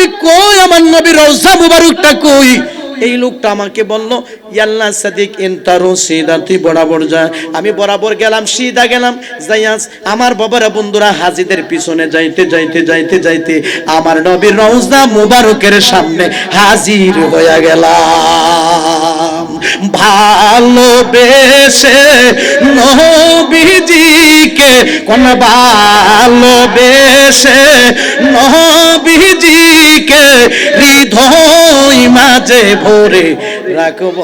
নবী কই, আমার নবী রওজা মুবারকটা কই? এই লোকটা আমাকে বলল, ইয়াল্লা সাদিক সিদা, তুই বরাবর যা। আমি বরাবর গেলাম, সিদা গেলাম যাইয়াস আমার বাবারা বন্ধুরা হাজিদের পিছনে যাইতে যাইতে যাইতে যাইতে আমার নবীর রওজা মুবারকের সামনে হাজির হয়ে গেলাম। ভালোবেসে নবীজিকে কোন ভালোবেসে নবীজিকে মাঝে ভরে রাখব।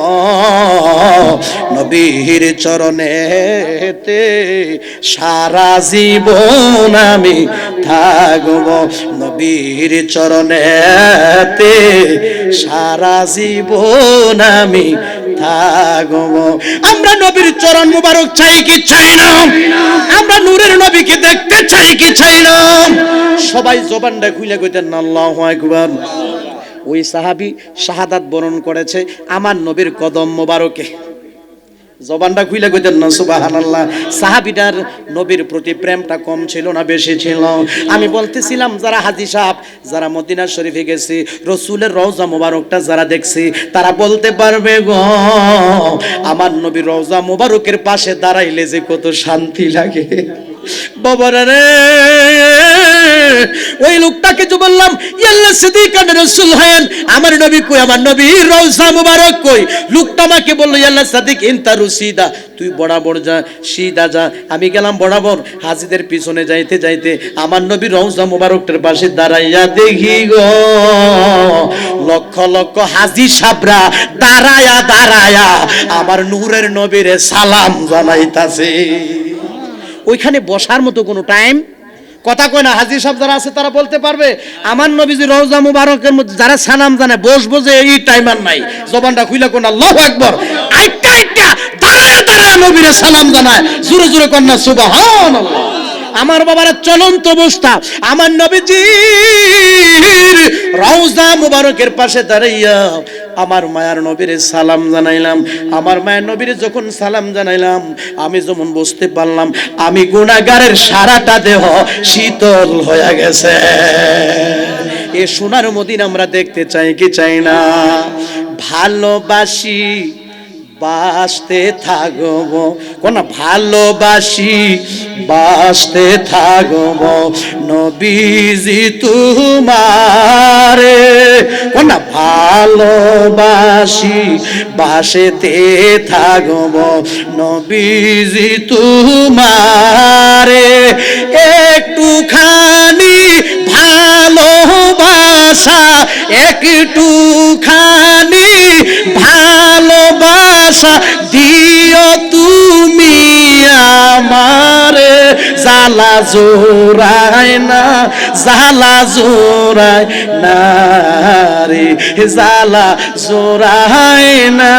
নবীর চরণেতে সারা জীবন আমি থাকব। নবীর চরণেতে সারা জীবন আমি থাকব। আমরা নবীর চরণ মুবারক চাই কি চাই না? আমরা নূরের নবীকে দেখতে চাই কি চাই না? সবাই জবানটা খুলে কইতেন, আল্লাহু আকবার। ওই সাহাবী শাহাদাত বরণ করেছে আমার নবীর কদম মোবারকে। জবানটা খুইলে কইতেন না, সুবহানাল্লাহ। সাহাবীটার নবীর প্রতি প্রেমটা কম ছিল না, বেশি ছিল। আমি বলতেছিলাম, যারা হাজি সাহেব, যারা মদিনা শরীফে গেছে, রসুলের রওজা মোবারকটা যারা দেখছি, তারা বলতে পারবে গো, আমার নবীর রওজা মোবারকের পাশে দাঁড়াইলে যে কত শান্তি লাগে। ওই লোকটাকে যে বললাম আমার নবী কই, আমার নবী রওজা মুবারক কই? লোকটা আমাকে বলল, ইয়াল্লা সাদিক ইনতা রুসিদা তুই বরাবর যা, সিদা যা, আমি গেলাম বরাবর, হাজিদের পিছনে যাইতে যাইতে আমার নবী রওজা মুবারকটার পাশে দাঁড়াইয়া দেখি গো, লক্ষ লক্ষ হাজি সাবরা দাঁড়ায়া দাঁড়ায়া আমার নূরের নবীরে সালাম জানাইতাছে। ওইখানে বসার মতো কোনো টাইম কথা কয় না, হাজির সাহেব যারা আছে তারা বলতে পারবে, আমার নবীজি রওজা মুবারকের মধ্যে যারা সানাম জানে, বসবো যে এই টাইম আর নাই। জবানটা খুইলা কোন, আল্লাহ আকবর। আইটা আইটা, দাঁড়ায় দাঁড়ায় নবীরে সালাম জানায়। জোরে জোরে কন্যা সুবহানাল্লাহ। আমার বাবার চলন্ত অবস্থা। আমার নবীজির রওজা মুবারকের পাশে দাঁড়াইয়া আমার মায়ার নবীর সালাম জানাইলাম। আমার মায়ের নবীর যখন সালাম জানাইলাম, আমি যেমন বুঝতে পারলাম, আমি গুণাগারের সারাটা দেহ শীতল হয়ে গেছে। এ সোনার মদিন আমরা দেখতে চাই কি চাই না? ভালোবাসি বাসতে থাকব, কোন ভালোবাসি বাসতে থাকব। নবীজি তোমারে, কোন ভালোবাসি বাসেতে থাকব। নবীজি তোমারে, একটুখানি ভালোবাসা, একটুখানি ভালোবাসা দিও তুমি আমারে। জালা জোড়ায় না জালা জোড়ায় না রে। জালা জোড়ায় না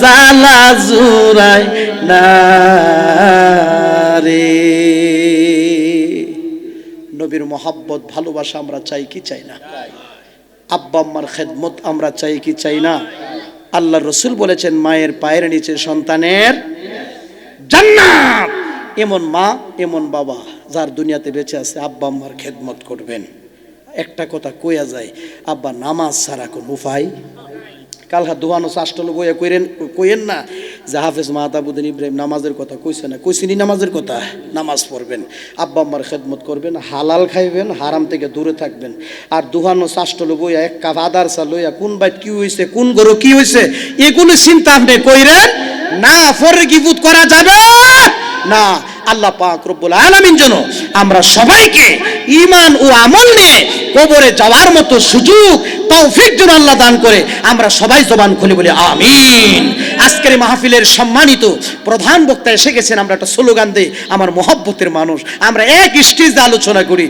জালা জোড়ায় না রে। নবীর মহাব্বত, ভালোবাসা আমরা চাই কি চাই না? আব্বা আম্মার খেদমত আমরা চাই কি চাই না? আল্লাহ রসুল বলেছেন, মায়ের পায়ের নিচে সন্তানের জান্নাত। এমন মা, এমন বাবা যার দুনিয়াতে বেঁচে আছে, আব্বা আম্মার খেদমত করবেন। একটা কথা কইয়া যায়, আব্বা নামাজ ছাড়া কোন উপায়? কালহা দোয়ানো চাষ্টল বইয়া কইরেন কইেন না যে হাফেজ মাহতাবুদ্দিন ইব্রাহিম নামাজের কথা কইছে না কইছিনি নামাজের কথা? নামাজ পড়বেন। আব্বা আম্মার খেদমত করবেন, হালাল খাইবেন, হারাম থেকে দূরে থাকবেন। আর দুহানো চাষ্টল বইয়া এক কাপ আদার চা লইয়া কোন বাইট কি হইছে, কোন গরু কি হইছে, এগুলো চিন্তা আপনি কইরেন না পরে গিবুত করা যাবে না। আল্লাহ পাক রব্বুল আলামিন যেন আমরা সবাইকে ঈমান ও আমল নিয়ে কবরে যাওয়ার মতো সুযোগ তৌফিক যেন আল্লাহ দান করে। আমরা সবাই জবান খুলে বলি, আমিন। আজকের মাহফিলের সম্মানিত প্রধান বক্তা এসে গেছেন, আমরা একটা স্লোগান দেই, আমার মহব্বতের মানুষ। আমরা এক স্টেজে আলোচনা করি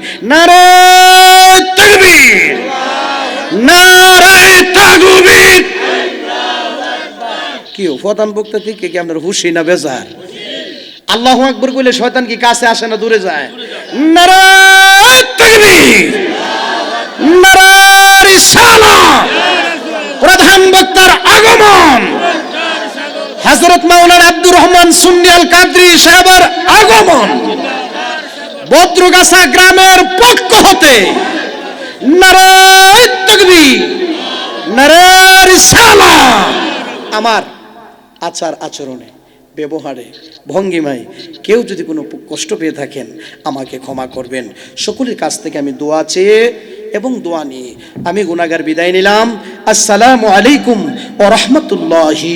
কি প্রধান বক্তা থেকে কি আপনার হুশি না বেজার? আল্লাহ আকবর কইলে শয়তান কি কাছে আসে না দূরে যায়? নারায় তাকবীর। প্রধান বক্তার আগমন। হযরত মাওলানা আব্দুর রহমান সুন্নি আল কাদরি সাহেবের আগমন। বদ্রগাছা গ্রামের পক্ষ হতে নারায় তাকবীর আমার আচার আচরণে, ব্যবহারে, ভঙ্গিমায় কেউ যদি কোনো কষ্ট পেয়ে থাকেন, আমাকে ক্ষমা করবেন। সকলের কাছ থেকে আমি দোয়া চেয়ে এবং দোয়া নিয়ে। আমি গুনাগার বিদায় নিলাম। আসসালামু আলাইকুম ও রহমতুল্লাহি